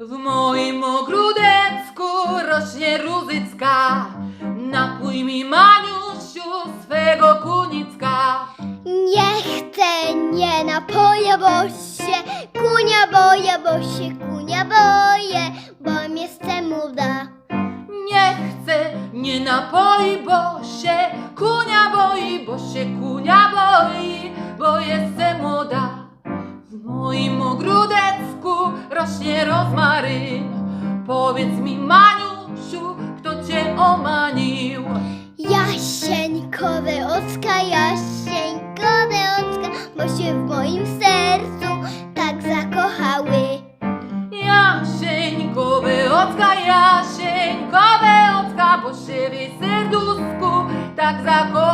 W moim ogródecku rośnie rózycka. Napój mi Maniusiu swego kunicka. Nie chcę, nie napoję, bo się kunia boję, bo się kunia boję, bo jestem młoda. Nie chcę, nie napoi, bo się kunia boi, bo się kunia boi, rośnie rozmaryn. Powiedz mi, Maniusiu, kto cię omanił? Jasieńkowe ocka, jasieńkowe ocka, bo się w moim sercu tak zakochały. Jasieńkowe ocka, jasieńkowe ocka, bo się w jej serduszku tak zakochały.